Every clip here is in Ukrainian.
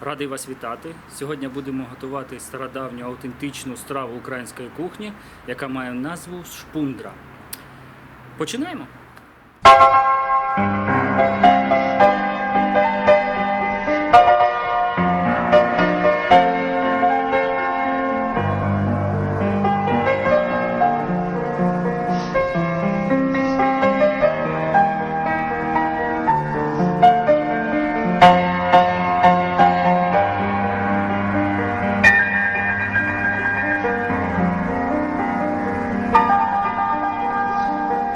Радий вас вітати. Сьогодні будемо готувати стародавню аутентичну страву української кухні, яка має назву шпундра. Починаємо.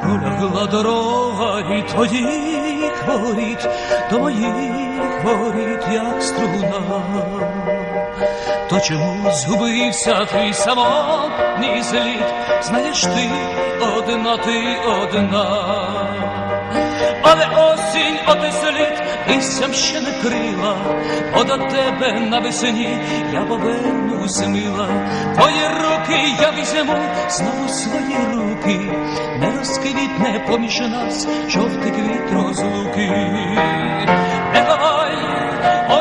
Пролягла дорога і твоїх воріт до моїх воріт, як струна. То чому згубився твій самотній зліт, Знаєш ти одна, ти одна. Але осінь оте слід листям ще не крила, бо до тебе навесні я повернусь мила. Твої руки я візьму, знову свої руки, не розквітне поміж нас жовтий квіт розлуки. Не ховай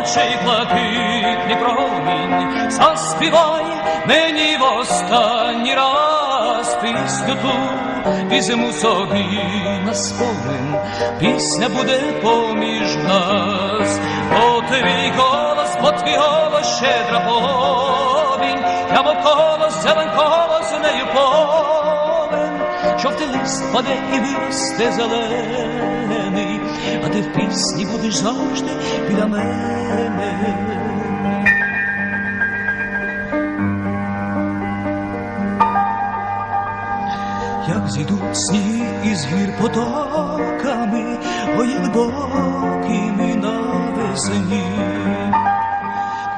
очей блакитний промінь, заспівай мені в останній раз пісню ту візьму собі на спомин, пісня буде поміж нас, бо твій голос, бо твій голос щедра повінь, я мов зелен колос нею повен, жовтий лист паде і виросте зелений, а ти в пісні будеш завжди біля мене. Гір потоками, ой, глибокими навесні,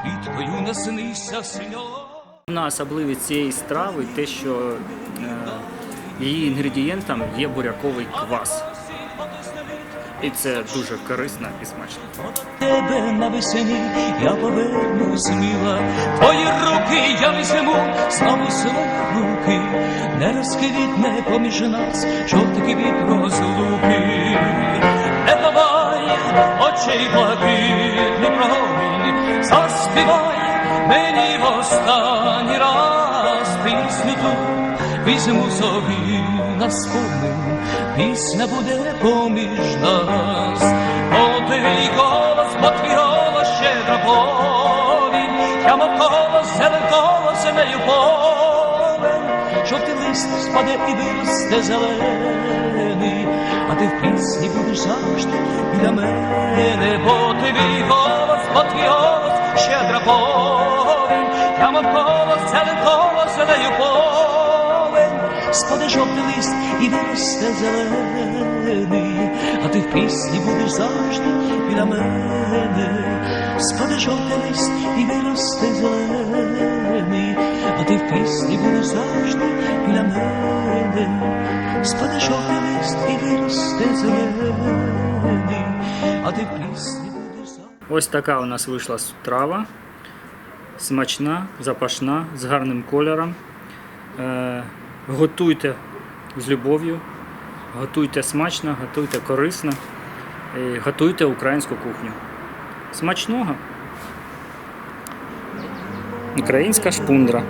квіткою наснися синьо. Головна особливість цієї страви те, що е, її інгредієнтом є буряковий квас. І це дуже корисно і смачно. Тебе на навесні я поверну сміла, твої руки я візьму, знову руки, не розквітне поміж нас жовтий квіт розлуки. Не давай очей блакитний промінь, заспівай мені в останній раз пісню ту, візьму собі на спомин, пісня буде поміж нас, бо твій голос, бо твій голос щедра повінь, я мов колос, зелен колос нею повен, жовтий лист спаде і виросте зелений, а ти в пісні будеш завжди біля мене, бо твій голос, бо твій голос щедра повінь, я мов колос, зелен колос нею повен, спаде жовтий лист і виросте зелений, а ти в пісні будеш завжди біля мене, спаде жовтий лист і виросте зелений, а ти в пісні будеш завжди мене, спаде жовтий і виросте зелений, а ти в будеш. Ось така у нас вийшла страва. Смачна, запашна, з гарним кольором. Е, готуйте з любов'ю, готуйте смачно, готуйте корисно, і готуйте українську кухню. Смачного! Українська шпундра.